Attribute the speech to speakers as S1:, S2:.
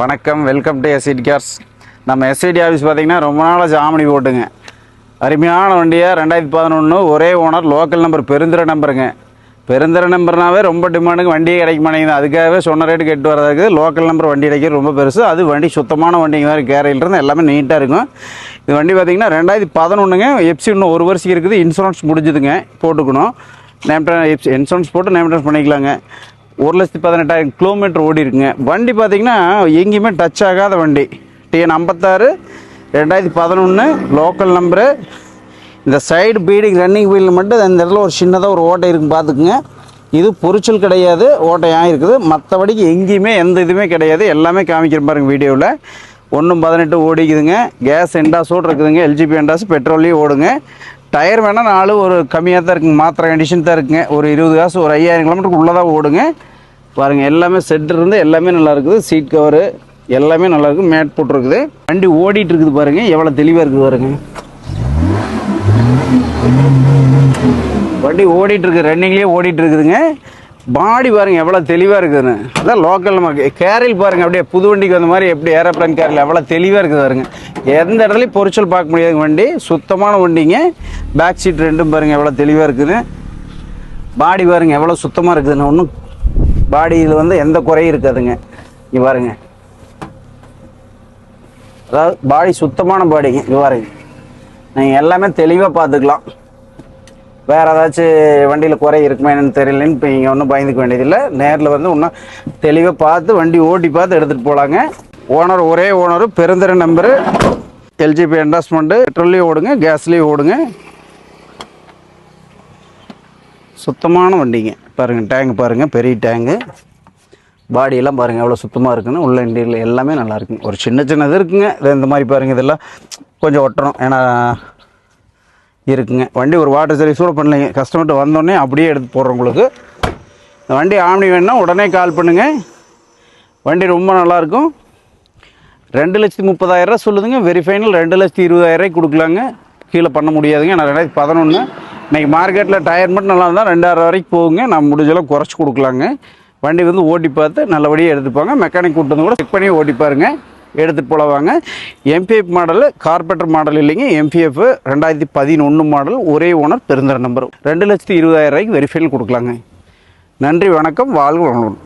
S1: வணக்கம் welcome to SED cars நம்ம SID office பார்த்தீங்கன்னா ரொம்ப நாளாக ஜாமணி போட்டுங்க. அருமையான வண்டியாக ரெண்டாயிரத்தி பதினொன்று ஒரே ஓனர் லோக்கல் நம்பர் பெருந்திர நம்பருங்க. பெருந்திர நம்பர்னாவே ரொம்ப டிமாண்டுங்க வண்டியே கிடைக்க மாட்டேங்குது. அதுக்காகவே சொன்ன ரேட்டு கெட்டு வரதா இருக்குது. லோக்கல் நம்பர் வண்டி கிடைக்கிறது ரொம்ப பெருசு. அது வண்டி சுத்தமான வண்டிங்க மாதிரி கேரையிலிருந்து எல்லாமே நீட்டாக இருக்கும். இது வண்டி பார்த்தீங்கன்னா ரெண்டாயிரத்தி பதினொன்றுங்க எப்சி இன்னும் ஒரு வருஷம் இருக்குது. இன்சூரன்ஸ் முடிஞ்சுதுங்க. போட்டுக்கணும். நேம் இன்சூரன்ஸ் போட்டு நேம் பண்ணிக்கலாங்க. ஒரு லட்சத்தி பதினெட்டாயிரம் கிலோமீட்டர் ஓடி இருக்குங்க வண்டி பார்த்தீங்கன்னா எங்கேயுமே டச் ஆகாத வண்டி. டிஎன் ஐம்பத்தாறு ரெண்டாயிரத்தி பதினொன்று லோக்கல் நம்பரு இந்த சைடு பீடிங் ரன்னிங் வீலில் மட்டும் இந்த இடத்துல ஒரு சின்னதாக ஒரு ஓட்டை இருக்கு பார்த்துக்குங்க. இது பொரிச்சல் கிடையாது ஓட்டையாக இருக்குது? மற்றபடிக்கு எங்கேயுமே எந்த இதுவுமே கிடையாது. எல்லாமே காமிக்கிற பாருங்க வீடியோவில். ஒன்றும் பதினெட்டு ஓடிக்குதுங்க. கேஸ் எண்டாஸோடு இருக்குதுங்க. எல்ஜிபி எண்டாஸ் பெட்ரோல்லையும் ஓடுங்க. டயர் வேணால் நாலு ஒரு கம்மியாக தான் இருக்குங்க. மாத்திரை கண்டிஷன் தான் இருக்குங்க. ஒரு இருபது காசு ஒரு ஐயாயிரம் கிலோமீட்டருக்கு உள்ளே தான் ஓடுங்க. பாருங்கள் எல்லாமே செட் இருந்து எல்லாமே நல்லா இருக்குது. சீட் கவரு எல்லாமே நல்லா இருக்குது. மேட் போட்டிருக்குது. வண்டி ஓடிட்டு இருக்குது பாருங்கள் எவ்வளோ தெளிவாக இருக்குது பாருங்க. வண்டி ஓடிட்டு இருக்கு. ரன்னிங்லேயே ஓடிட்டு இருக்குதுங்க. பாடி பாருங்க எவ்வளோ தெளிவாக இருக்குதுன்னு. அதான் லோக்கல் நம்ம கேரில் பாருங்க அப்படியே புது வண்டிக்கு வந்த மாதிரி எப்படி ஏரோப்ளேன் கேரில் எவ்வளோ தெளிவாக இருக்குது பாருங்க. எந்த இடத்துலையும் பொரிச்சல் பார்க்க முடியாதுங்க வண்டி. சுத்தமான வண்டிங்க. பேக் சீட் ரெண்டும் பாருங்க எவ்வளோ தெளிவாக இருக்குதுன்னு. பாடி பாருங்க எவ்வளோ சுத்தமாக இருக்குதுன்னு. ஒன்றும் பாடியில் வந்து எந்த குறையும் இருக்காதுங்க. இங்கே பாருங்க. அதாவது பாடி சுத்தமான பாடிங்க இங்கே பாருங்க. நீங்கள் எல்லாமே தெளிவாக பார்த்துக்கலாம். வேறு ஏதாச்சும் வண்டியில் குறை இருக்குமா என்னன்னு தெரியலன்னு இப்போ நீங்கள் ஒன்றும் பயந்துக்க வேண்டியதில்லை. நேரில் வந்து இன்னும் தெளிவாக பார்த்து வண்டி ஓட்டி பார்த்து எடுத்துகிட்டு போகலாங்க ஓனர் ஒரே ஓனர் பெருந்தர நம்பரு. எல்ஜிபி என்டாஸ்மெண்ட்டு பெட்ரோல்லையும் ஓடுங்க கேஸ்லேயும் ஓடுங்க. சுத்தமான வண்டிங்க. பாருங்கள் டேங்க் பாருங்கள் பெரிய டேங்கு பாடியெல்லாம் பாருங்கள் எவ்வளோ சுத்தமாக இருக்குன்னு. உள்ள இண்டியில் எல்லாமே நல்லா இருக்குங்க ஒரு சின்ன சின்னது இருக்குங்க. இந்த மாதிரி பாருங்கள் இதெல்லாம் கொஞ்சம் ஒட்டணும். ஏன்னா இருக்குங்க. வண்டி ஒரு வாட்டர் சர்வீஸ் கூட பண்ணலைங்க. கஸ்டமர்கிட்ட வந்தோடனே அப்படியே எடுத்து போடுறோம் உங்களுக்கு. இந்த வண்டி ஆம்னி வேணுன்னா உடனே கால் பண்ணுங்கள் வண்டி ரொம்ப நல்லாயிருக்கும் ரெண்டு லட்சத்தி முப்பதாயிரரூவா சொல்லுதுங்க. வெரி ஃபைனல் ரெண்டு லட்சத்தி இருபதாயிரரூவாய்க்கு கொடுக்கலாங்க. கீழே பண்ண முடியாதுங்க. நான் ரெண்டாயிரத்தி பதினொன்று இன்றைக்கி மார்க்கெட்டில் டயர் மட்டும் நல்லா இருந்தால் ரெண்டாயிரம் வரைக்கும் போகுங்க. நான் முடிஞ்சளவு குறைச்சி கொடுக்கலாங்க. வண்டி வந்து ஓட்டி பார்த்து நல்லபடியாக எடுத்துப்பாங்க மெக்கானிக் கூட்டு வந்து கூட செக் பண்ணி ஓட்டி பாருங்க. எடுத்துகிட்டு போல வாங்க. எம்பிஎஃப் மாடல் கார்பெட்டர் மாடல் இல்லைங்க. எம்பிஎஃப் ரெண்டாயிரத்தி பதினொன்று மாடல் ஒரே ஓனர் பெருந்தர நம்பர் ரெண்டு லட்சத்தி இருபதாயிரம் ரூபாய்க்கு வெரிஃபைல் கொடுக்கலாங்க. நன்றி வணக்கம் வாழ்க வளமுடன்.